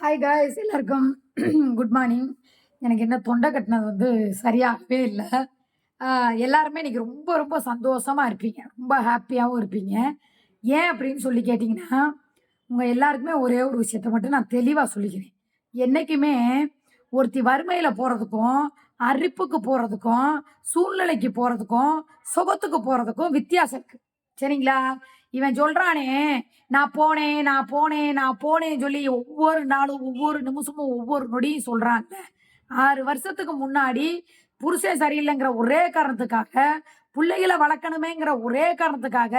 Hi guys எல்லாருக்கும் good morning எனக்கு என்ன தொண்டை கட்டினது வந்து சரியாகவே இல்லை. எல்லாருமே இன்னைக்கு ரொம்ப ரொம்ப சந்தோஷமாக இருப்பீங்க. ரொம்ப ஹாப்பியாகவும் இருப்பீங்க. ஏன் அப்படின்னு சொல்லி கேட்டிங்கன்னா உங்கள் எல்லாருக்குமே ஒரே ஒரு விஷயத்த மட்டும் நான் தெளிவாக சொல்லிக்கிறேன். என்றைக்குமே ஒருத்தி வறுமையில் போகிறதுக்கும் அரிப்புக்கு போகிறதுக்கும் சூழ்நிலைக்கு போகிறதுக்கும் சுகத்துக்கு போகிறதுக்கும் வித்தியாசம் இருக்குது சரிங்களா? இவன் சொல்றானே நான் போனேன் நான் போனேன் நான் போனேன்னு சொல்லி ஒவ்வொரு நாளும் ஒவ்வொரு நிமிஷமும் ஒவ்வொரு நொடியும் சொல்றாங்க. ஆறு வருஷத்துக்கு முன்னாடி புருஷன் சரியில்லைங்கிற ஒரே காரணத்துக்காக பிள்ளைகளை வளர்க்கணுமேங்கிற ஒரே காரணத்துக்காக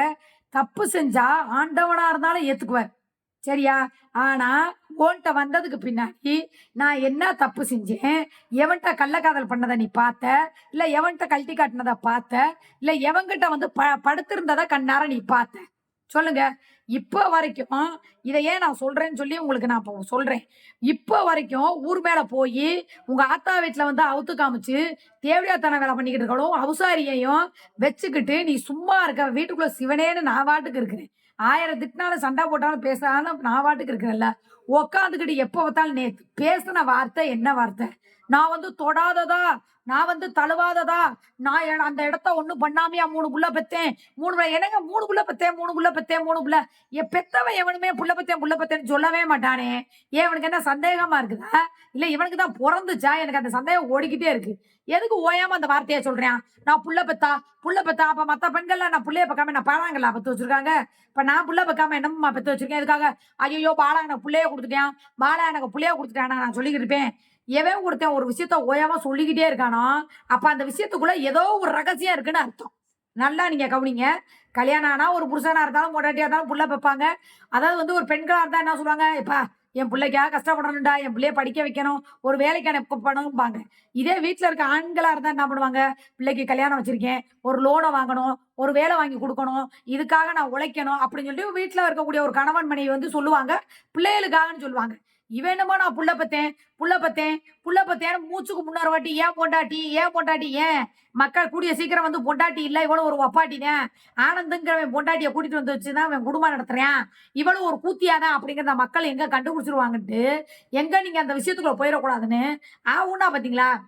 தப்பு செஞ்சா ஆண்டவனா இருந்தாலும் ஏத்துக்குவார் சரியா? ஆனா ஓன்ட்ட வந்ததுக்கு பின்னாடி நான் என்ன தப்பு செஞ்சேன்? எவன்கிட்ட கள்ளக்காதல் பண்ணதை நீ பார்த்த? இல்ல எவன்கிட்ட கழட்டி காட்டினதை பார்த்த? இல்ல எவன்கிட்ட வந்து ப படுத்திருந்ததை கண்ணார நீ பார்த்த? சொல்லுங்க. இப்போ வரைக்கும் இதை ஏன் நான் சொல்றேன்னு சொல்லி உங்களுக்கு நான் இப்போ சொல்றேன். இப்போ வரைக்கும் ஊர் மேலே போய் உங்க ஆத்தா வீட்டில் வந்து அவுத்து காமிச்சு தேவையாத்தான வேலை பண்ணிக்கிட்டு இருக்கணும். அவசாரியையும் வச்சுக்கிட்டு நீ சும்மா இருக்க வீட்டுக்குள்ள சிவனேன்னு நான் வாட்டுக்கு இருக்கிறேன். ஆயிரம் திட்டினாலும் சண்டை போட்டாலும் பேசாலும் நான் வாட்டுக்கு இருக்கிறேன்ல. உக்காந்துக்கிட்டு எப்போ பார்த்தாலும் நேற்று பேசின வார்த்தை என்ன வார்த்தை? நான் வந்து தொடாததா? நான் வந்து தழுவாததா? நான் அந்த இடத்த ஒன்றும் பண்ணாமையா மூணு புள்ள பெத்தேன். மூணு புள்ள என்னங்க மூணு புள்ள பெத்தேன்? மூணு புள்ள பெத்தேன் மூணு புள்ள. என் பெத்தவன் எவனுமே புள்ள பெத்தேன் புள்ள பெத்தேன்னு சொல்லவே மாட்டானே. ஏன் இவனுக்கு என்ன சந்தேகமா இருக்குதா? இல்லை இவனுக்கு தான் பிறந்துச்சா? எனக்கு அந்த சந்தேகம் ஓடிக்கிட்டே இருக்கு. எதுக்கு ஓயாம அந்த வார்த்தையை சொல்றேன்? நான் புள்ள பெத்தா? புள்ள பெத்தா? அப்ப மத்த பெண்கள்லாம் நான் புள்ளைய பக்காம நான் பாலாங்களா பெத்து வச்சிருக்காங்க. இப்ப நான் புள்ள பக்காம என்னம்மா பெத்து வச்சிருக்கேன்? எதுக்காக? ஐயோ பாலா எனக்கு புள்ளைய கொடுத்துட்டேன். பாலா எனக்கு புள்ளைய கொடுத்துட்டேன்? நான் சொல்லிக்கிட்டு இருப்பேன். எவன் ஒருத்தன் ஒரு விஷயத்த ஓயாம சொல்லிக்கிட்டே இருக்கானோ அப்ப அந்த விஷயத்துக்குள்ள ஏதோ ஒரு ரகசியம் இருக்குன்னு அர்த்தம். நல்லா நீங்க கவனிங்க. கல்யாணம் ஆனா ஒரு புருஷனா இருந்தாலும் பொண்டாட்டியா இருந்தாலும் புள்ள பார்ப்பாங்க அதாவது வந்து ஒரு பெண்களா இருந்தா என்ன சொல்லுவாங்க? இப்ப என் பிள்ளைக்காக கஷ்டப்படணும்டா என் பிள்ளைய படிக்க வைக்கணும் ஒரு வேலைக்கு அனுப்பணும்பாங்க. இதே வீட்டில் இருக்க ஆண்களாக இருந்தால் என்ன பண்ணுவாங்க? பிள்ளைக்கு கல்யாணம் வச்சிருக்கேன் ஒரு லோனை வாங்கணும் ஒரு வேலை வாங்கி கொடுக்கணும் இதுக்காக நான் உழைக்கணும் அப்படின்னு சொல்லிட்டு வீட்டில் இருக்கக்கூடிய ஒரு கணவன் மனைவி வந்து சொல்லுவாங்க. பிள்ளைகளுக்காகன்னு சொல்லுவாங்க. இவன் என்னமோ நான் புள்ள பத்தேன்? புள்ள பத்தேன்? புள்ள பத்தேன் மூச்சுக்கு முன்னார வாட்டி ஏன் பொண்டாட்டி? ஏன் பொண்டாட்டி? ஏன்? மக்கள் கூடிய சீக்கிரம் வந்து பொண்டாட்டி இல்லை இவளும் ஒரு ஒப்பாட்டினேன் ஆனந்துங்கிறவன் பொண்டாட்டியை கூட்டிட்டு வந்து வச்சுதான் அவன் குடும்பம் நடத்துறேன். இவளும் ஒரு கூத்தியாதான் அப்படிங்கிறத மக்கள் எங்க கண்டுபிடிச்சிருவாங்கன்ட்டு எங்க நீங்க அந்த விஷயத்துக்குள்ள போயிடக்கூடாதுன்னு. ஆகும்னா பாத்தீங்களா?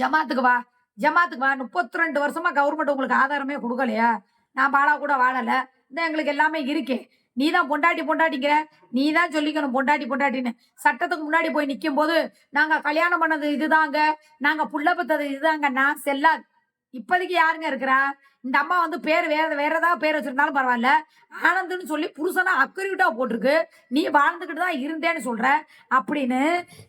ஜமாத்துக்கு வா. ஜமாத்துக்கு வா. முப்பத்தி ரெண்டு வருஷமா கவர்மெண்ட் உங்களுக்கு ஆதாரமே கொடுக்கலையா? நான் பாலா கூட வாழல. இந்த எங்களுக்கு எல்லாமே இருக்கே. நீ தான் பொண்டாட்டி பொண்டாட்டிங்கிற. நீ தான் சொல்லிக்கணும் பொண்டாட்டி பொண்டாட்டின்னு. சட்டத்துக்கு முன்னாடி போய் நிற்கும் போது நாங்கள் கல்யாணம் பண்ணது இதுதாங்க. நாங்கள் புள்ள பத்தது இதுதாங்க. நான் செல்லாது. இப்போதைக்கு யாருங்க இருக்கிறா? இந்த அம்மா வந்து பேர் வேற வேற ஏதாவது பேர் வச்சிருந்தாலும் பரவாயில்ல. ஆனந்துன்னு சொல்லி புருஷனா அக்கறிவிட்டா போட்டிருக்கு. நீ வாழ்ந்துக்கிட்டு தான் இருந்தேன்னு சொல்ற. அப்படின்னு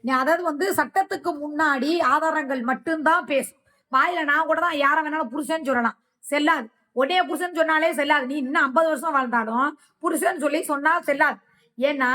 நீ அதாவது வந்து சட்டத்துக்கு முன்னாடி ஆதாரங்கள் மட்டும்தான் பேசும். வாயில நான் கூட தான் யாரை வேணாலும் புருஷன்னு சொல்லலாம். செல்லாது. உடனே புருஷன் சொன்னாலே செல்லாது. நீ இன்னும் ஐம்பது வருஷம் வாழ்ந்தாலும் புருஷன் சொல்லி சொன்னா செல்லாது. ஏன்னா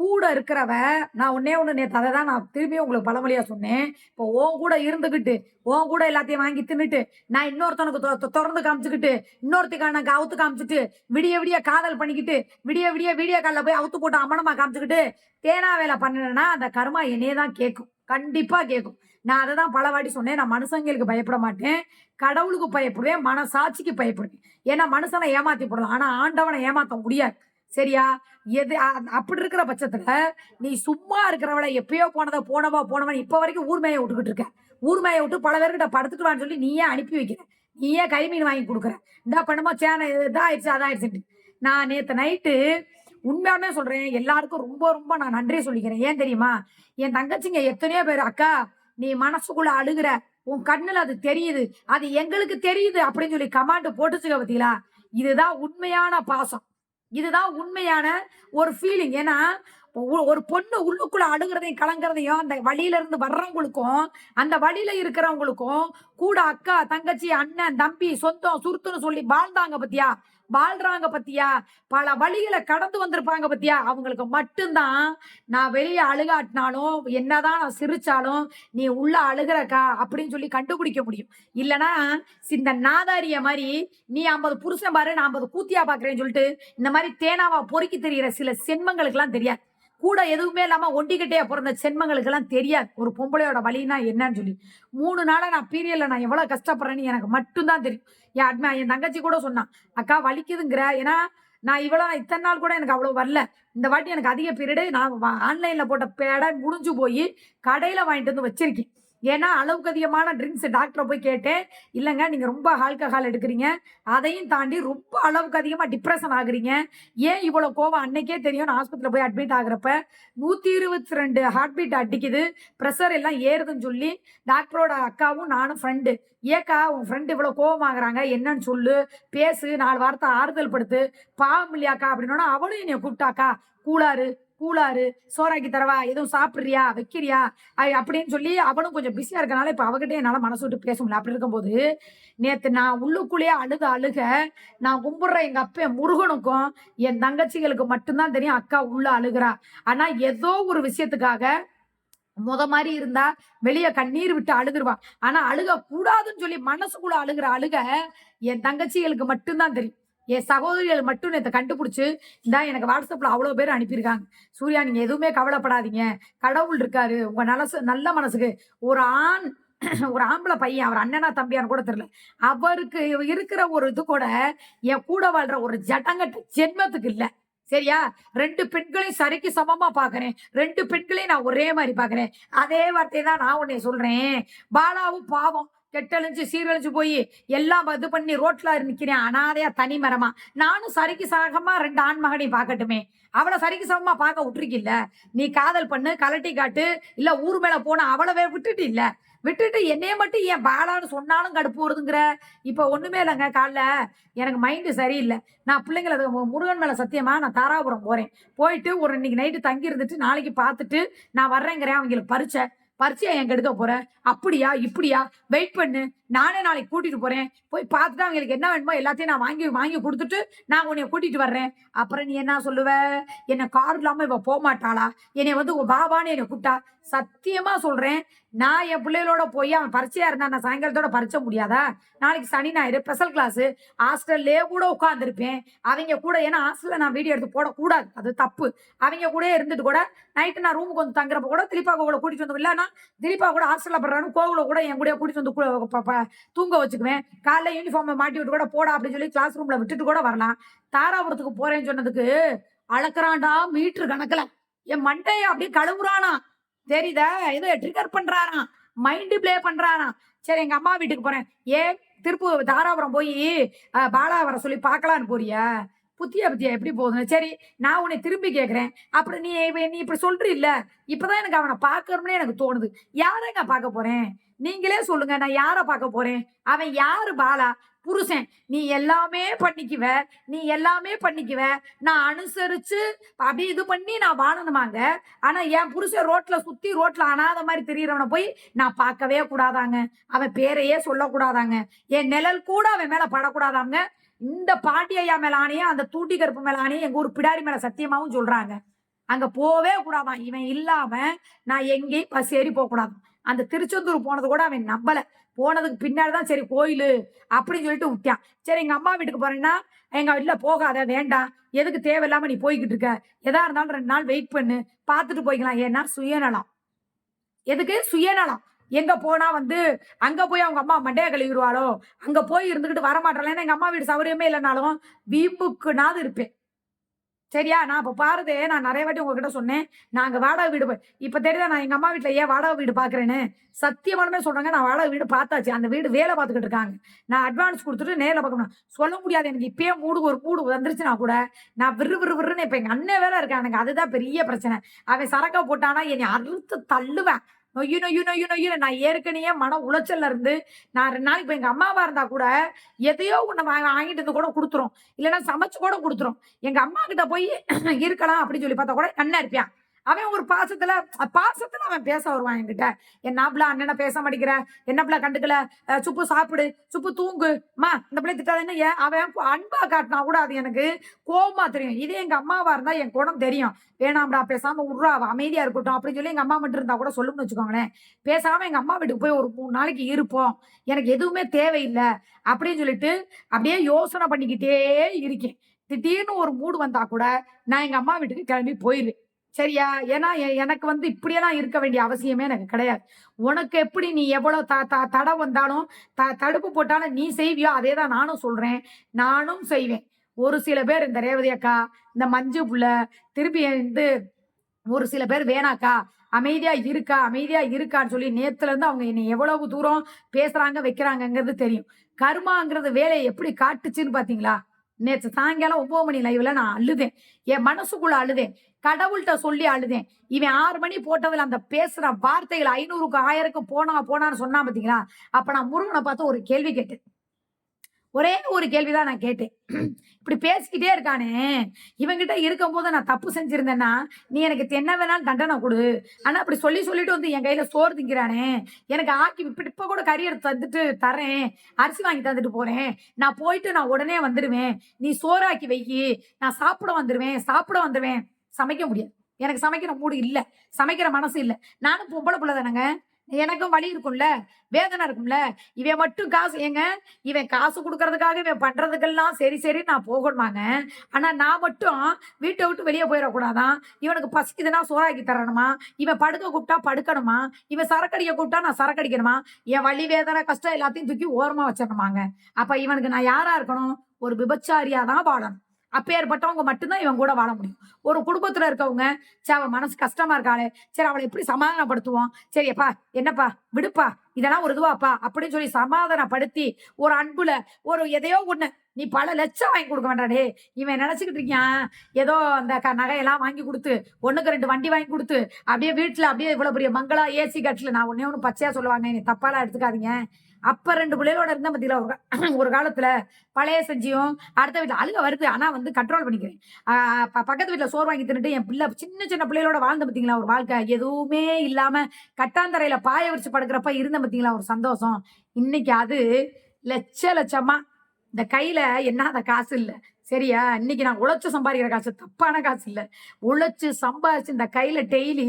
கூட இருக்கிறவ நான் ஒன்னே ஒன்று நேற்று அதை தான் நான் திரும்பியும் உங்களுக்கு பழமொழியாக சொன்னேன். இப்போ உன் கூட இருந்துக்கிட்டு உன் கூட எல்லாத்தையும் வாங்கி தின்னுட்டு நான் இன்னொருத்தனுக்கு தொ- திறந்து காமிச்சுக்கிட்டு இன்னொருத்திக்கான அவுத்து காமிச்சிட்டு விடிய விடிய காதல் பண்ணிக்கிட்டு விடிய விடிய வீடியோ காலில் போய் அவுத்து போட்டு அம்மனமாக காமிச்சுக்கிட்டு தேனா வேலை பண்ணினேன்னா அந்த கருமா என்னையே தான் கேட்கும் கண்டிப்பாக கேட்கும் நான் அதை தான் பல வாட்டி சொன்னேன். நான் மனுஷங்களுக்கு பயப்பட மாட்டேன். கடவுளுக்கு பயப்படுவேன். மனசாட்சிக்கு பயப்படுவேன். ஏன்னா மனுஷனை ஏமாத்தி போடலாம். ஆனால் ஆண்டவனை ஏமாத்த முடியாது. சரியா? எது அ- அப்படி இருக்கிற பட்சத்துல நீ சும்மா இருக்கிறவளை எப்பயோ போனதை போனவா போனவன் இப்ப வரைக்கும் ஊர்மையை விட்டுக்கிட்டு இருக்க. ஊர்மையை விட்டு பல பேர்கிட்ட படுத்துட்டு வான்னு சொல்லி நீயே அனுப்பி வைக்கிற. நீயே கைமீன் வாங்கி கொடுக்குற. இந்தா பண்ணுமா சேனை இதாயிடுச்சு அதாயிடுச்சு நான் நேற்று நைட்டு உண்மையாலுமே சொல்றேன். எல்லாருக்கும் ரொம்ப ரொம்ப நான் நன்றி சொல்லிக்கிறேன். ஏன் தெரியுமா? என் தங்கச்சிங்க எத்தனையோ பேர் அக்கா நீ மனசுக்குள்ள அழுகுற. உன் கண்ணுல அது தெரியுது. அது எங்களுக்கு தெரியுது அப்படின்னு சொல்லி கமாண்ட் போட்டுச்சுக்க பார்த்தீங்களா இதுதான் உண்மையான பாசம். இதுதான் உண்மையான ஒரு ஃபீலிங் ஏன்னா ஒரு பொண்ணு உள்ளுக்குள்ள அழுகிறதையும் கலங்குறதையும் அந்த வழியில இருந்து வர்றவங்களுக்கும் அந்த வழியில இருக்கிறவங்களுக்கும் கூட அக்கா தங்கச்சி அண்ணன் தம்பி சொந்தம் சுருத்துன்னு சொல்லி வாழ்ந்தாங்க பத்தியா? வாழ்றாங்க பத்தியா? பல வழிகளை கடந்து வந்திருப்பாங்க பத்தியா? அவங்களுக்கு மட்டும்தான் நான் வெளியே அழுகாட்டினாலும் என்னதான் நான் சிரிச்சாலும் நீ உள்ள அழுகிறக்கா? அப்படின்னு சொல்லி கண்டுபிடிக்க முடியும். இல்லனா இந்த நாதாரிய மாதிரி நீ ஐம்பது புருஷன் பாரு நான் ஐம்பது கூத்தியா பாக்குறேன்னு சொல்லிட்டு இந்த மாதிரி தேனாவா பொறுக்கி தெரிகிற சில சென்மங்களுக்கெல்லாம் தெரியாது. கூட எதுவுமே இல்லாம ஒண்டிக்கிட்டே பிறந்த சென்மங்களுக்கெல்லாம் தெரியாது. ஒரு பொம்பளையோட வழினா என்னன்னு சொல்லி. மூணு நாளா நான் பீரியட்ல நான் எவ்வளவு கஷ்டப்படுறேன்னு எனக்கு மட்டும்தான் தெரியும். என் அட்மா என் தங்கச்சி கூட சொன்னான் அக்கா வலிக்குதுங்கிற. ஏன்னா நான் இவ்வளோ இத்தனை நாள் கூட எனக்கு அவ்வளோ வரல. இந்த வாட்டி எனக்கு அதிக பீரியடு நான் ஆன்லைனில் போட்ட பேடை முடிஞ்சு போய் கடையில் வாங்கிட்டு வந்து வச்சிருக்கேன். ஏன்னா அளவுக்கு அதிகமான ட்ரிங்க்ஸ் டாக்டரை போய் கேட்டேன். இல்லைங்க நீங்கள் ரொம்ப ஆல்கஹால் எடுக்கிறீங்க. அதையும் தாண்டி ரொம்ப அளவுக்கு அதிகமாக டிப்ரெஷன் ஆகுறீங்க. ஏன் இவ்வளோ கோவம்? அன்னைக்கே தெரியும். நான் ஆஸ்பத்திரியில் போய் அட்மிட் ஆகுறப்ப நூற்றி இருபத்தி ரெண்டு ஹார்ட் பீட் அடிக்குது. ப்ரெஷர் எல்லாம் ஏறுதுன்னு சொல்லி டாக்டரோட அக்காவும் நானும் ஃப்ரெண்டு ஏக்கா உன் ஃப்ரெண்டு இவ்வளோ கோவமாகறாங்க. என்னன்னு சொல்லு. பேசு. நாலு வார்த்தை ஆறுதல் படுத்து. பாவம் இல்லையாக்கா? அப்படின்னா அவளும் என்னை கூப்பிட்டாக்கா கூளாரு கூளாரு சோறாக்கி தரவா எதுவும் சாப்பிட்றியா வைக்கிறியா? அப்படின்னு சொல்லி அவனும் கொஞ்சம் பிஸியா இருக்கனால இப்ப அவகிட்டே என்னால் மனசு விட்டு பேச முடியல. அப்படி இருக்கும்போது நேத்து நான் உள்ளுக்குள்ளேயே அழுத அழுக நான் கும்பிடுற எங்க அப்பா முருகனுக்கும் என் தங்கச்சிகளுக்கு மட்டும்தான் தெரியும் அக்கா உள்ள அழுகிறா. ஆனா ஏதோ ஒரு விஷயத்துக்காக முத மாதிரி இருந்தா வெளியே கண்ணீர் விட்டு அழுதுருவா. ஆனா அழுக கூடாதுன்னு சொல்லி மனசுக்குள்ள அழுகிற அழுக என் தங்கச்சிகளுக்கு மட்டும்தான் தெரியும். என் சகோதரிகள் மட்டும் நேற்று கண்டுபிடிச்சு இந்தா எனக்கு வாட்ஸ்அப்பில் அவ்வளோ பேர் அனுப்பியிருக்காங்க. சூர்யா நீங்கள் எதுவுமே கவலைப்படாதீங்க. கடவுள் இருக்காரு. உங்கள் நலசு நல்ல மனசுக்கு. ஒரு ஆண் ஒரு ஆம்பளை பையன் அவர் அண்ணனா தம்பியான்னு கூட தெரியல. அவருக்கு இருக்கிற ஒரு இது கூட என் கூட வாழ்ற ஒரு ஜடங்கட்ட ஜென்மத்துக்கு இல்லை. சரியா? ரெண்டு பெண்களையும் சரிக்கு சமமா பாக்குறேன். ரெண்டு பெண்களையும் நான் ஒரே மாதிரி பாக்குறேன். அதே வார்த்தையை தான் நான் உன்னை சொல்றேன். பாலாவும் பாவம். கெட்டழிஞ்சு சீரழிஞ்சு போய் எல்லாம் இது பண்ணி ரோட்ல நிக்கிறேன். அனாதையா தனி மரமா. நானும் சரிக்கு சாகமா ரெண்டு ஆண் மகனையும் பார்க்கட்டுமே. அவளை சரிக்கு சமமா பார்க்க விட்டுருக்கில்ல? நீ காதல் பண்ணு கலட்டி காட்டு இல்ல ஊர் மேல போன அவளவே விட்டுட்டு இல்ல? விட்டுட்டு என்னைய மட்டும் ஏன் பாலான்னு சொன்னாலும் கடுப்பு வருதுங்கிற? இப்போ ஒண்ணுமே இல்லைங்க காலைல. எனக்கு மைண்டு சரியில்லை. நான் பிள்ளைங்களை முருகன் மேல சத்தியமா நான் தாராபுரம் போறேன். போயிட்டு ஒரு இன்னைக்கு நைட்டு தங்கி இருந்துட்டு நாளைக்கு பார்த்துட்டு நான் வர்றேங்கிறேன். அவங்களுக்கு பறிச்சேன் பரிச்சையா எங்க எடுக்க போற? அப்படியா? இப்படியா? வெயிட் பண்ணு. நானே நாளைக்கு கூட்டிட்டு போறேன். போய் பார்த்துட்டு அவங்களுக்கு என்ன வேணுமோ எல்லாத்தையும் நான் வாங்கி வாங்கி கொடுத்துட்டு நான் உன்னை கூட்டிட்டு வர்றேன். அப்புறம் நீ என்ன சொல்லுவ? என்னை கார் இல்லாம இவ போக மாட்டாளா என்னை வந்து உன் பாபான்னு என்னை கூப்பிட்டா. சத்தியமா சொல்றேன். நான் என் பிள்ளைகளோட போய் அவன் பரிச்சையா இருந்தா நான் சாயங்காலத்தோட பறிச்ச முடியாதா? நாளைக்கு சனி ஞாயிறு ஸ்பெஷல் கிளாஸ் ஹாஸ்டல்லே கூட உட்காந்துருப்பேன் அவங்க கூட ஏன்னா ஹாஸ்டல்ல நான் வீடியோ எடுத்து போடக்கூடாது. அது தப்பு. அவங்க கூட இருந்துட்டு கூட நைட்டு நான் ரூமுக்கு வந்து தங்குறப்ப கூட திலீப்பா கூட கூட்டிட்டு வந்து இல்லைன்னா திலீப்பா கூட ஹாஸ்டல்ல படுறான்னு கோவில கூட என் கூட கூட்டிட்டு வந்து தூங்க வச்சுக்குவேன். காலைல யூனிஃபார்மை மாட்டி விட்டு கூட போடா அப்படின்னு சொல்லி கிளாஸ் ரூம்ல விட்டுட்டு கூட வரலாம். தாராபுரத்துக்கு போறேன்னு சொன்னதுக்கு அளக்குறான்டா மீட்டர் கணக்குல. என் மண்டைய அப்படியே கழுவுறானா தெரியுதா? ஏதோ ட்ரிகர் பண்றாராம் மைண்டு ப்ளே பண்றாராம் சரி எங்க அம்மா வீட்டுக்கு போறேன். ஏன் திருப்பூர் தாராபுரம் போய் பாலா வர சொல்லி பார்க்கலான்னு போறியா? புத்தியா புத்தியா எப்படி போகுதுன்னு? சரி நான் உன்னை திரும்பி கேட்குறேன் அப்புறம் நீ நீ இப்படி சொல்ற இல்ல இப்பதான் எனக்கு அவனை பார்க்கணும்னு எனக்கு தோணுது. யாரங்க பார்க்க போறேன்? நீங்களே சொல்லுங்க நான் யாரை பார்க்க போறேன்? அவன் யாரு பாலா? புருஷன். நீ எல்லாமே பண்ணிக்குவ. நீ எல்லாமே பண்ணிக்குவ. நான் அனுசரிச்சு அப்படி இது பண்ணி நான் வாழணுமாங்க? ஆனா என் புருஷன் ரோட்ல சுத்தி ரோட்ல அனாத மாதிரி தெரியறவனை போய் நான் பார்க்கவே கூடாதாங்க. அவன் பேரையே சொல்லக்கூடாதாங்க. என் நிழல் கூட அவன் மேல படக்கூடாதாங்க. இந்த பாண்டியா ஐயா அந்த தூட்டி கருப்பு மேல எங்க ஊர் பிடாரி மேல சத்தியமாவும் சொல்றாங்க. அங்க போவே கூடாதான் இவன் இல்லாம நான் எங்கேயும் பஸ் ஏறி போக கூடாது. அந்த திருச்செந்தூர் போனது கூட அவன் நம்பல. போனதுக்கு பின்னாடி தான் சரி கோயில் அப்படின்னு சொல்லிட்டு விட்டான். சரி எங்க அம்மா வீட்டுக்கு போறேன்னா எங்க இல்ல போகாத வேண்டாம். எதுக்கு தேவையில்லாம நீ போய்கிட்டு இருக்க? எதா இருந்தாலும் ரெண்டு நாள் வெயிட் பண்ணு. பார்த்துட்டு போய்க்கலாம். ஏன்னா சுயநலம். எதுக்கு? சுயநலம். எங்க போனா வந்து அங்க போய் அவங்க அம்மா மண்டைய கழுவிடுவாளோ? அங்க போய் இருந்துகிட்டு வரமாட்டாளே ஏன்னா எங்க அம்மா வீடு சௌரியமே இல்லைனாலும் வீம்புக்குனாது இருப்பேன். சரியா? நான் இப்போ பாருது நான் நிறைய வாட்டி உங்ககிட்ட சொன்னேன். நான் அங்கே வாடகை வீடு இப்போ தெரியுதா நான் எங்கள் அம்மா வீட்டில் ஏன் வாடகை வீடு பார்க்குறேன்னு சத்தியமானமே சொல்கிறாங்க நான் வாடகை வீடு பார்த்தாச்சு. அந்த வீடு வேலை பார்த்துக்கிட்டு இருக்காங்க. நான் அட்வான்ஸ் கொடுத்துட்டு நேரில் பார்க்கணும் சொல்ல முடியாது. எனக்கு இப்பயே மூடு ஒரு மூடு வந்துருச்சுன்னா கூட நான் விறு விறு விறுன்னு இப்போ எங்கள் அண்ணன் வேலை இருக்கேன் எனக்கு அதுதான் பெரிய பிரச்சனை. அவன் சரக்கை போட்டானா என்னை அறுத்து தள்ளுவேன். நொய்யு நொய்யு நொய்யு நொய்யு. நான் ஏற்கனவே மன உளைச்சல்ல இருந்து நான் ரெண்டு நாளைக்கு இப்போ எங்கள் அம்மாவா இருந்தா கூட எதையோ ஒன்று வாங்கிட்டு வந்து கூட கொடுத்துரும். இல்லைன்னா சமைச்சு கூட கொடுத்துரும். எங்க அம்மா கிட்ட போய் இருக்கலாம் அப்படின்னு சொல்லி பார்த்தா கூட அண்ணன் இருப்பியான் அவன் ஒரு பாசத்துல பாசத்துல அவன் பேச வருவான் என்கிட்ட. என்னப்ல அண்ணனை பேச மாட்டேங்கிற. என்னப்ல கண்டுக்கல? சுப்பு சாப்பிடு. சுப்பு தூங்கு. அம்மா இந்த பிள்ளை திட்டாதுன்னு ஏன்? அவன் அன்பா காட்டினா கூட அது எனக்கு கோபமா தெரியும். இதே எங்க அம்மாவா இருந்தா என் குணம் தெரியும். வேணாம்டா பேசாம உட்றா. அமைதியா இருக்கட்டும். அப்படின்னு சொல்லி எங்க அம்மா மட்டும் இருந்தா கூட சொல்லும்னு வச்சுக்கோங்களேன். பேசாம எங்க அம்மா வீட்டுக்கு போய் ஒரு மூணு நாளைக்கு இருப்போம். எனக்கு எதுவுமே தேவையில்லை. அப்படின்னு சொல்லிட்டு அப்படியே யோசனை பண்ணிக்கிட்டே இருக்கேன். திடீர்னு ஒரு மூடு வந்தா கூட நான் எங்க அம்மா வீட்டுக்கு கிளம்பி போயிருவேன் சரியா? ஏன்னா எ- எனக்கு வந்து இப்படியெல்லாம் இருக்க வேண்டிய அவசியமே எனக்கு கிடையாது. உனக்கு எப்படி நீ எவ்வளோ த த தடை வந்தாலும் த தடுப்பு போட்டாலும் நீ செய்வியோ அதே தான் நானும் சொல்கிறேன் நானும் செய்வேன். ஒரு சில பேர் இந்த ரேவதி அக்கா இந்த மஞ்சு புள்ள திருப்பி வந்து ஒரு சில பேர் வேணாக்கா அமைதியா இருக்கா அமைதியா இருக்கான்னு சொல்லி நேத்துல இருந்து அவங்க என்னை எவ்வளவு தூரம் பேசுறாங்க வைக்கிறாங்கங்கிறது தெரியும். கர்மாங்கிறது வேலையை எப்படி காட்டுச்சுன்னு பாத்தீங்களா? நேற்று சாயங்காலம் ஒன்பது மணி லைவ்ல நான் அழுதேன். என் மனசுக்குள்ள அழுதேன். கடவுள்கிட்ட சொல்லி அழுதேன். இவன் ஆறு மணி போட்டதுல அந்த பேசுற வார்த்தைகள் ஐநூறுக்கு ஆயிரக்கு போனா போனான்னு சொன்னா பாத்தீங்களா? அப்ப நான் முருகனை பார்த்து ஒரு கேள்வி கேட்டேன். ஒரே ஒரு கேள்விதான் நான் கேட்டேன். இப்படி பேசிக்கிட்டே இருக்கானே. இவங்கிட்ட இருக்கும்போது நான் தப்பு செஞ்சிருந்தேன்னா நீ எனக்கு என்ன வேணாலும் தண்டனை கொடு. ஆனா அப்படி சொல்லி சொல்லிட்டு வந்து என் கையில சோறு திங்கிறானே. எனக்கு ஆக்கி இப்ப இப்ப கூட கரியர் தந்துட்டு தரேன் அரிசி வாங்கி தந்துட்டு போறேன். நான் போயிட்டு நான் உடனே வந்துடுவேன் நீ சோறாக்கி வைக்கி நான் சாப்பிட வந்துடுவேன் சாப்பிட வந்துடுவேன் சமைக்க முடியாது. எனக்கு சமைக்கிற மூடு இல்லை. சமைக்கிற மனசு இல்லை. நானும் பொம்பளை பிள்ளை தானேங்க எனக்கும் வழி இருக்கும்ல வேதனை இருக்கும்ல. இவன் மட்டும் காசு ஏங்க இவன் காசு கொடுக்கறதுக்காக இவன் பண்றதுக்கெல்லாம் சரி சரி நான் போகணுமாங்க. ஆனா நான் மட்டும் வீட்டை விட்டு வெளியே போயிடக்கூடாதான் இவனுக்கு பசிக்குதுன்னா சோறாக்கி தரணுமா? இவன் படுக்க கூப்பிட்டா படுக்கணுமா? இவன் சரக்கடிக்க கூப்பிட்டா நான் சரக்கடிக்கணுமா? என் வழி வேதனை கஷ்டம் எல்லாத்தையும் தூக்கி ஓரமா வச்சிடணுமாங்க. அப்ப இவனுக்கு நான் யாரா இருக்கணும்? ஒரு விபச்சாரியா தான் வாழணும். அப்பேற்பட்டவங்க மட்டும்தான் இவன் கூட வாழ முடியும். ஒரு குடும்பத்துல இருக்கவங்க சரி அவன் மனசு கஷ்டமா இருக்காளே சரி அவளை எப்படி சமாதானப்படுத்துவோம் சரி எப்பா என்னப்பா விடுப்பா இதெல்லாம் ஒரு இதுவாப்பா அப்படின்னு சொல்லி சமாதானப்படுத்தி ஒரு அன்புல ஒரு எதையோ ஒண்ணு நீ பல லட்சம் வாங்கி கொடுக்க வேண்டாடே இவன் நினைச்சுக்கிட்டு இருக்கான் ஏதோ அந்த க- நகையெல்லாம் வாங்கி கொடுத்து ஒண்ணுக்கு ரெண்டு வண்டி வாங்கி கொடுத்து அப்படியே வீட்டுல அப்படியே இவ்வளவு பெரிய மங்களா ஏசி கட்டில நான் ஒன்னே ஒன்று பச்சையா சொல்லுவாங்க நீ தப்பாலாம் எடுத்துக்காதீங்க அப்ப ரெண்டு பிள்ளைகளோட இருந்தா பத்தியில ஒரு ஒரு காலத்துல பழைய செஞ்சியும் அடுத்த வீட்டுல அழுக வருது. ஆனா வந்து கண்ட்ரோல் பண்ணிக்கிறேன். ஆஹ் பக்கத்து வீட்டுல சோறு வாங்கி தின்னுட்டு என் பிள்ளை சின்ன சின்ன பிள்ளைகளோட வாழ்ந்த பாத்தீங்களா ஒரு வாழ்க்கை. எதுவுமே இல்லாம கட்டாந்தரையில பாய விரிச்சு படுக்கிறப்ப இருந்த பாத்தீங்களா ஒரு சந்தோஷம். இன்னைக்கு அது லட்ச லட்சமா இந்த கையில என்ன அந்த காசு இல்ல. சரியா? இன்னைக்கு நான் உழைச்சு சம்பாதிக்கிற காசு தப்பான காசு இல்ல. உழைச்சு சம்பாதிச்சு இந்த கையில டெய்லி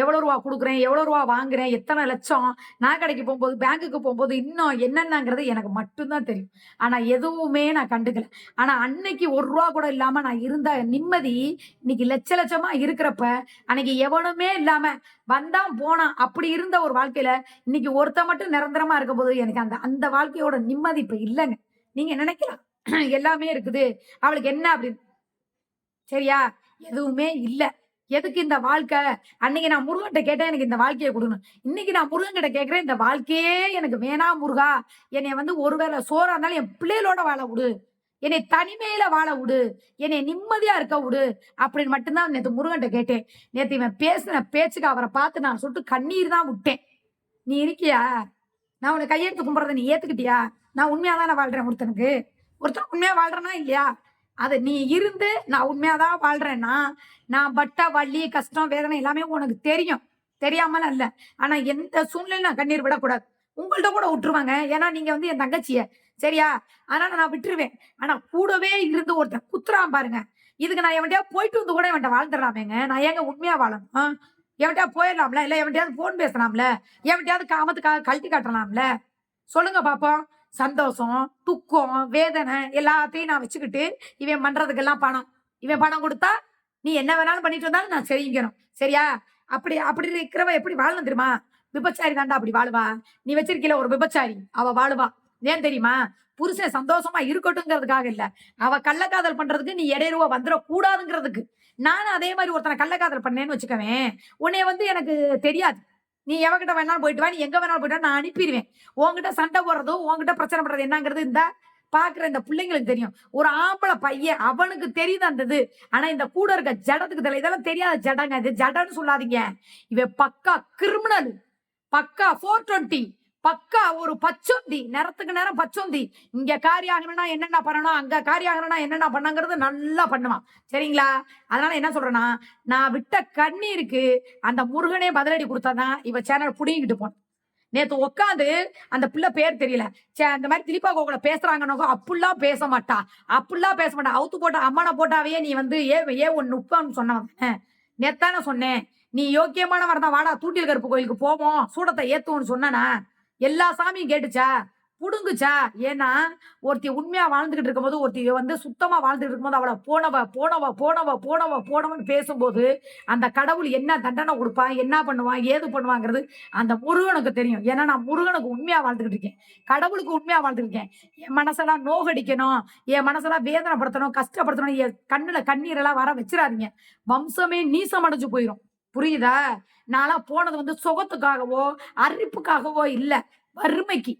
எவ்வளவு ரூபா கொடுக்குறேன் எவ்வளவு ரூபா வாங்குறேன் எத்தனை லட்சம் நான் கடைக்கு போகும்போது பேங்குக்கு போகும்போது இன்னும் என்னென்னங்கிறது எனக்கு மட்டும்தான் தெரியும். ஆனா எதுவுமே நான் கண்டுக்கல. ஆனா அன்னைக்கு ஒரு ரூபா கூட இல்லாம நான் இருந்த நிம்மதி இன்னைக்கு லட்ச லட்சமா இருக்கிறப்ப அன்னைக்கு எவனுமே இல்லாம வந்தான் போனான். அப்படி இருந்த ஒரு வாழ்க்கையில இன்னைக்கு ஒருத்த மட்டும் நிரந்தரமா இருக்கும் போது எனக்கு அந்த அந்த வாழ்க்கையோட நிம்மதி இப்ப இல்லைங்க. நீங்க நினைக்கலாம். எல்லாமே இருக்குது. அவளுக்கு என்ன அப்படின்னு சரியா? எதுவுமே இல்லை. எதுக்கு இந்த வாழ்க்கை? அன்னைக்கு நான் முருகன்கிட்ட கேட்டேன் எனக்கு இந்த வாழ்க்கையை கொடுக்கணும் இன்னைக்கு நான் முருகன்கிட்ட கேட்கிறேன் இந்த வாழ்க்கையே எனக்கு வேணாம் முருகா. என்னை வந்து ஒருவேளை சோறா இருந்தாலும் என் பிள்ளைகளோட வாழ விடு. என்னை தனிமையில வாழ விடு. என்னை நிம்மதியா இருக்க விடு. அப்படின்னு மட்டும்தான் நேற்று முருகன்கிட்ட கேட்டேன். நேற்று இவன் பேசின பேச்சுக்கு அவரை பார்த்து நான் சுட்டு கண்ணீர் தான் விட்டேன். நீ இருக்கியா? நான் உன்னை கையெடுத்து கும்பிட்றத நீ ஏத்துக்கிட்டியா? நான் உண்மையா தானே வாழ்றேன் ஒருத்தனுக்கு ஒருத்தர் உண்மையா வாழ்றேனா இல்லையா? அது நீ இருந்து நான் உண்மையா தான் வாழ்றேன்னா நான் பட்ட வலி கஷ்டம் வேதனை எல்லாமே உனக்கு தெரியும். தெரியாமல் அல்ல ஆனா எந்த சூழ்நிலையும் நான் கண்ணீர் விடக்கூடாது. உங்கள்ட்ட கூட விட்டுருவாங்க. ஏன்னா நீங்க வந்து என் தங்கச்சிய. சரியா? அதனால நான் விட்டுருவேன். ஆனா கூடவே இருந்து ஒருத்தன் குத்துறான் பாருங்க. இதுக்கு நான் எவன்டையா போயிட்டு வந்து கூட என்கிட்ட வாழ்ந்துடுறாமேங்க நான் ஏங்க உண்மையா வாழணும்? எவன்டையா போயிடலாம்ல? இல்ல எவன்டையாவது போன் பேசலாம்ல? எவன்டையாவது காமத்துக்காக கழட்டி காட்டலாம்ல? சொல்லுங்க பாப்போம். சந்தோஷம் துக்கம் வேதனை எல்லாத்தையும் நான் வச்சுக்கிட்டு இவன் பண்றதுக்கெல்லாம் பணம். இவன் பணம் கொடுத்தா நீ என்ன வேணாலும் பண்ணிட்டு வந்தாலும் நான் செய்யணும் சரியா? அப்படி அப்படி இருக்கிறவ எப்படி வாழணும் தெரியுமா? விபச்சாரி தாண்டா அப்படி வாழுவா. நீ வச்சிருக்கீல ஒரு விபச்சாரி அவ வாழுவா. ஏன் தெரியுமா? புருஷன் சந்தோஷமா இருக்கட்டுங்கிறதுக்காக இல்ல. அவ கள்ளக்காதல் பண்றதுக்கு நீ இடையிறுவ வந்துடக்கூடாதுங்கிறதுக்கு. நானும் அதே மாதிரி ஒருத்தனை கள்ளக்காதல் பண்ணேன்னு வச்சுக்கவேன். உன்னைய வந்து எனக்கு தெரியாது. நீ எவகிட்ட வேணாலும் போயிட்டு வா. நீ எங்க வேணாலும் போயிட்டு வா, நான் அனுப்பிடுவேன். உங்ககிட்ட சண்டை போடுறதும் உங்ககிட்ட பிரச்சனை பண்றது என்னங்கிறது இந்த பாக்குற இந்த பிள்ளைங்களுக்கு தெரியும். ஒரு ஆம்பளை பையன் அவனுக்கு தெரியுது அந்த இது. ஆனா இந்த கூட இருக்க ஜடத்துக்கு தெரியல. இதெல்லாம் தெரியாத ஜடங்க. இது ஜடன்னு சொல்லாதீங்க. இவன் பக்கா கிரிமினல். பக்கா ஃபோர் டுவெண்ட்டி பக்கா ஒரு பச்சொந்தி நேரத்துக்கு நேரம் பச்சொந்தி. இங்க காரியாகணும்னா என்னென்ன பண்ணணும்? அங்க காரியாகணும்னா என்னென்ன பண்ணுங்கிறது நல்லா பண்ணுவான். சரிங்களா? அதனால என்ன சொல்றேன்னா நான் விட்ட கண்ணீருக்கு அந்த முருகனே பதிலடி கொடுத்தாதான் இவ சேனல் புடிங்கிட்டு போனேன். நேற்று உட்காந்து அந்த பிள்ளை பேர் தெரியல. சே அந்த மாதிரி திலிப்பா கோகுல பேசுறாங்கன்னு அப்படிலாம் பேச மாட்டா. அப்படிலாம் பேச மாட்டா. அவுத்து போட்டா அம்மானை போட்டாவே நீ வந்து ஏ ஏ ஒன்று உட்கான்னு சொன்னவன். நேத்தான சொன்னேன். நீ யோக்கியமானவர் தான் வாடா தூண்டில் கருப்பு கோயிலுக்கு போவோம். சூடத்தை ஏத்துவோம்னு சொன்னனா எல்லா சாமியும் கேட்டுச்சா? புடுங்குச்சா? ஏன்னா ஒருத்தி உண்மையா வாழ்ந்துகிட்டு இருக்கும்போது ஒருத்தி வந்து சுத்தமா வாழ்ந்துகிட்டு இருக்கும்போது அவளை போனவ போனவ போனவ போனவ போனவன்னு பேசும்போது அந்த கடவுள் என்ன தண்டனை கொடுப்பான் என்ன பண்ணுவான் ஏது பண்ணுவாங்கிறது அந்த முருகனுக்கு தெரியும். ஏன்னா நான் முருகனுக்கு உண்மையா வாழ்ந்துகிட்டு இருக்கேன். கடவுளுக்கு உண்மையா வாழ்ந்துட்டு இருக்கேன். என் மனசெல்லாம் நோகடிக்கணும் என் மனசெல்லாம் வேதனைப்படுத்தணும் கஷ்டப்படுத்தணும் என் கண்ணுல கண்ணீரெல்லாம் வர வச்சிடாதீங்க. வம்சமே நீசம் அடைஞ்சு போயிடும் புரியுதா? நான்லாம் போனது வந்து சுகத்துக்காகவோ அரிப்புக்காகவோ இல்லை. வறுமைக்கு.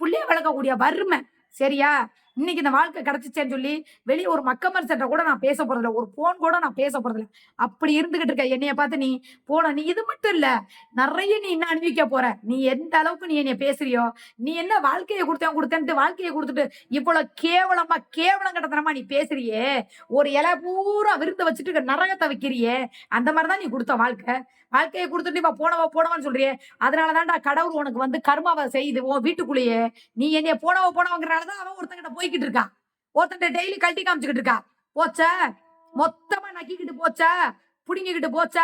புள்ளைய வளர்க்கக்கூடிய வறுமை. சரியா? இன்னைக்கு இந்த வாழ்க்கை கிடைச்சிச்சேன்னு சொல்லி வெளியே ஒரு மக்கமர் சட்டை கூட நான் பேச போறதில்ல. ஒரு போன் கூட நான் பேச போறதில்ல. அப்படி இருந்துகிட்டு இருக்க. என்னைய பார்த்து நீ போன நீ இது மட்டும் இல்ல. நிறைய நீ இன்னும் அனுபவிக்க போற? நீ எந்த அளவுக்கு நீ என்னைய பேசுறியோ நீ என்ன வாழ்க்கையை கொடுத்தேன் கொடுத்தேன்ட்டு வாழ்க்கையை கொடுத்துட்டு இவ்வளவு கேவலமா கேவலம் கடத்தனமா நீ பேசுறியே? ஒரு இலை பூரா விருந்து வச்சுட்டு நரகத்தை வைக்கிறியே? அந்த மாதிரிதான் நீ கொடுத்த வாழ்க்கை. வாழ்க்கையை கொடுத்துட்டு இப்ப போனவா போனவான்னு சொல்றியே. அதனாலதான்டா கடவுள் உனக்கு வந்து கர்மாவை செய்யுது உன் வீட்டுக்குள்ளேயே நீ என்னைய போனவா போனவங்கிறனாலதான் அவன் ஒருத்தங்கிட்ட போய்கிட்டு இருக்கான் ஒருத்தன் டெய்லி கழட்டி காமிச்சுக்கிட்டு இருக்கா? போச்ச? மொத்தமா நக்கிக்கிட்டு போச்ச? புடுங்கிக்கிட்டு போச்ச?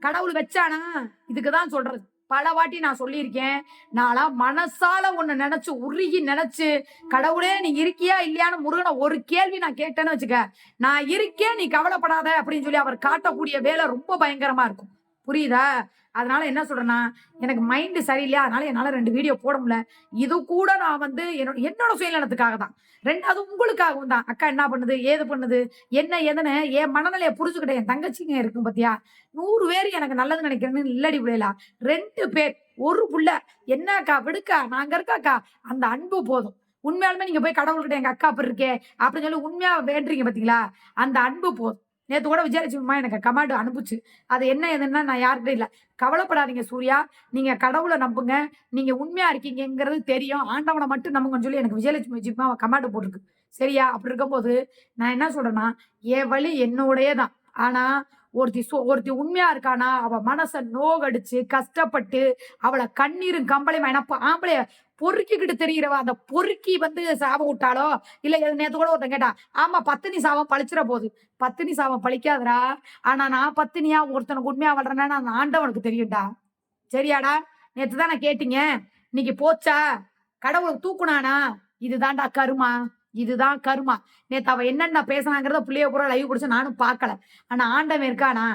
கடவுள் வச்சானா? இதுக்குதான் சொல்றது. பல வாட்டி நான் சொல்லியிருக்கேன். நாளா மனசால உன்னை நினைச்சு உருகி நினைச்சு கடவுளே நீ இருக்கியா இல்லையான்னு முருகனை ஒரு கேள்வி நான் கேட்டேன்னு வச்சுக்க நான் இருக்கேன் நீ கவலைப்படாத அப்படின்னு சொல்லி அவர் காட்டக்கூடிய வேலை ரொம்ப பயங்கரமா இருக்கும். புரியுதா? அதனால என்ன சொல்றேன்னா எனக்கு மைண்டு சரியில்லையா? அதனால என்னால ரெண்டு வீடியோ போட முடியல. இது கூட நான் வந்து என்னோட என்னோட சுயநலத்துக்காக தான். ரெண்டாவது உங்களுக்காகவும் தான். அக்கா என்ன பண்ணுது? ஏது பண்ணுது? என்ன எதுன்னு என் மனநிலையை புரிஞ்சுக்கிட்டேன் என் தங்கச்சிங்க இருக்கும் பார்த்தியா நூறு பேர் எனக்கு நல்லது நினைக்கிறேன்னு இல்லடி பிள்ளைலா ரெண்டு பேர் ஒரு புள்ள. என்னக்கா விடுக்கா? நாங்க இருக்காக்கா? அந்த அன்பு போதும். உண்மையாலுமே நீங்க போய் கடவுள்கிட்ட எங்க அக்கா அப்படி இருக்கே அப்படின்னு சொல்லி உண்மையா வேண்டுறீங்க பாத்தீங்களா? அந்த அன்பு போதும். நேற்று கூட விஜயலட்சுமிமா எனக்கு கமாண்டு அனுப்புச்சு. அது என்ன எதுன்னா நான் யார்கிட்ட இல்லை. கவலைப்படாதீங்க சூர்யா. நீங்கள் கடவுளை நம்புங்க. நீங்கள் உண்மையாக இருக்கீங்கிறது தெரியும். ஆண்டவனை மட்டும் நம்புங்கன்னு சொல்லி எனக்கு விஜயலட்சுமி விஜயமா கமாண்டு போட்டிருக்கு. சரியா? அப்படி இருக்கும்போது நான் என்ன சொல்கிறேன்னா என் வழி என்னோடையே தான் ஆனால் ஒருத்தி சோ ஒருத்தி உண்மையா இருக்கானா அவ மனசை நோகடிச்சு கஷ்டப்பட்டு அவளை கண்ணீரும் கம்பளையும் எனப்ப ஆம்பளைய பொறுக்கிக்கிட்டு தெரிகிறவ அந்த பொறுக்கி வந்து சாபம் விட்டாலோ இல்ல நேத்து கூட ஒருத்தன் கேட்டா ஆமா பத்தினி சாபம் பழிச்சிட போகுது பத்தினி சாபம் பழிக்காதடா. ஆனா நான் பத்தினியா ஒருத்தனுக்கு உண்மையா வளர்றேன்னா அந்த ஆண்டவனுக்கு தெரியும்டா. சரியாடா? நேற்று தான் நான் கேட்டீங்க. இன்னைக்கு போச்சா? கடவுளுக்கு தூக்குனானா? இதுதான்டா கருமா. இதுதான் கருமா. நேத்து அவ என்னென்ன பேசினாங்கிறத பிள்ளைய கூட லைவ் பிடிச்சு நானும் பார்க்கல ஆனா ஆண்டவன் இருக்கானா?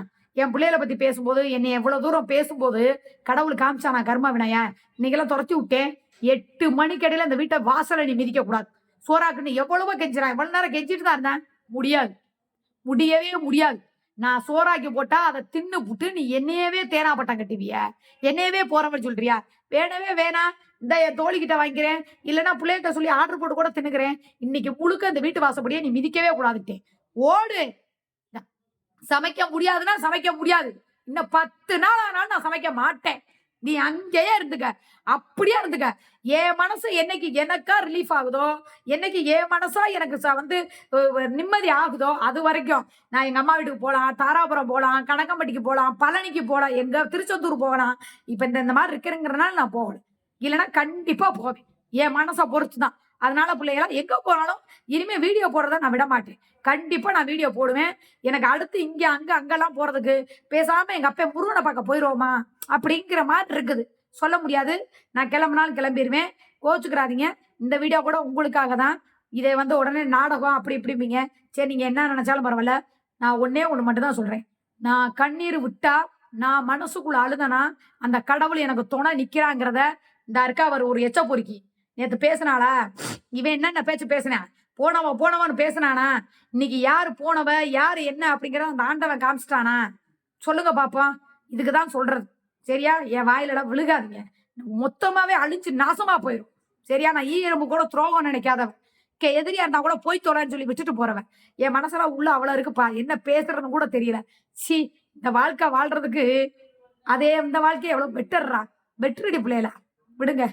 என் பிள்ளைகளை பத்தி பேசும்போது என்னை எவ்வளவு தூரம் பேசும்போது கடவுள் காமிச்சானா கர்மா வினைய இன்னைக்கெல்லாம் துரத்தி விட்டேன். எட்டு மணிக்கு இடையில அந்த வீட்டை வாசலை நீ மிதிக்க கூடாது. சோறாக்குன்னு எவ்வளவோ கெஞ்சிறான் எவ்வளவு நேரம் கெஞ்சிட்டு தான் இருந்தேன். முடியாது. முடியவே முடியாது. நான் சோறாக்கி போட்டா அதை தின்னு புட்டு நீ என்னையவே தேனா பட்டம் கட்டுவிய. என்னையவே போறவன் சொல்றியா? வேணவே வேணாம். இந்த என் தோழிக்கிட்ட வாங்கிக்கிறேன். இல்லைன்னா பிள்ளைகிட்ட சொல்லி ஆர்டர் போட்டு கூட தின்னுக்கிறேன். இன்னைக்கு முழுக்க இந்த வீட்டு வாசப்படியே நீ மிதிக்கவே கூடாதுட்டேன் ஓடு. சமைக்க முடியாதுன்னா சமைக்க முடியாது. இன்னும் பத்து நாள் ஆனாலும் நான் சமைக்க மாட்டேன். நீ அங்கேயே இருந்துக்க. அப்படியே இருந்துக்க. என் மனசு என்னைக்கு எனக்கா ரிலீஃப் ஆகுதோ என்னைக்கு என் மனசா எனக்கு ச- வந்து நிம்மதி ஆகுதோ அது வரைக்கும். நான் எங்க அம்மா வீட்டுக்கு போகலாம் தாராபுரம் போகலாம் கணக்கம்பட்டிக்கு போகலாம் பழனிக்கு போகலாம் எங்க திருச்செந்தூர் போகலாம். இப்ப இந்த இந்த மாதிரி இருக்கிறங்கிறனால நான் போகணும் இல்லைன்னா கண்டிப்பா போவேன். என் மனசை பொறுத்து தான் அதனால பிள்ளைகளா எங்க போனாலும் இனிமே வீடியோ போடுறத நான் விட மாட்டேன். கண்டிப்பா நான் வீடியோ போடுவேன். எனக்கு அடுத்து இங்க அங்க அங்கெல்லாம் போறதுக்கு பேசாம எங்க அப்பா முருகனை பார்க்க போயிருவோமா? அப்படிங்கிற மாதிரி இருக்குது. சொல்ல முடியாது. நான் கிளம்புனாலும் கிளம்பிடுவேன் கோச்சுக்கிறாதீங்க. இந்த வீடியோ கூட உங்களுக்காக தான். இதை வந்து உடனே நாடகம் அப்படி இப்படிப்பீங்க சரி நீங்க என்ன நினைச்சாலும் பரவாயில்ல. நான் ஒன்னே ஒன்று மட்டும் தான் சொல்றேன். நான் கண்ணீர் விட்டா நான் மனசுக்குள்ள அழுதனா அந்த கடவுள் எனக்கு துணை நிக்கிறாங்கிறத இந்த இருக்கா அவர் ஒரு எச்ச பொறுக்கி. நேற்று பேசினாளா? இவன் என்னென்ன பேச்சு பேசினேன் போனவன் போனவன்னு பேசினானா? இன்னைக்கு யார் போனவ யார் என்ன அப்படிங்கிறத அந்த ஆண்டவன் காமிச்சிட்டானா? சொல்லுங்க பாப்போம். இதுக்கு தான் சொல்றது. சரியா? என் வாயிலெல்லாம் விழுகாதீங்க. மொத்தமாவே அழிஞ்சு நாசமா போயிடும் சரியா? நான் ஈ எறும்பு கூட துரோகம் நினைக்காதவன். கே எதிரியா இருந்தா கூட போய் தொலைன்னு சொல்லி விட்டுட்டு போறவன். என் மனசெல்லாம் உள்ள அவ்வளவு இருக்குப்பா. என்ன பேசுறதுன்னு கூட தெரியல. சி இந்த வாழ்க்கை வாழ்றதுக்கு அதே இந்த வாழ்க்கையை எவ்வளவு பெட்டர்றா பெட்டரடி பிள்ளைகளா. விடுங்க.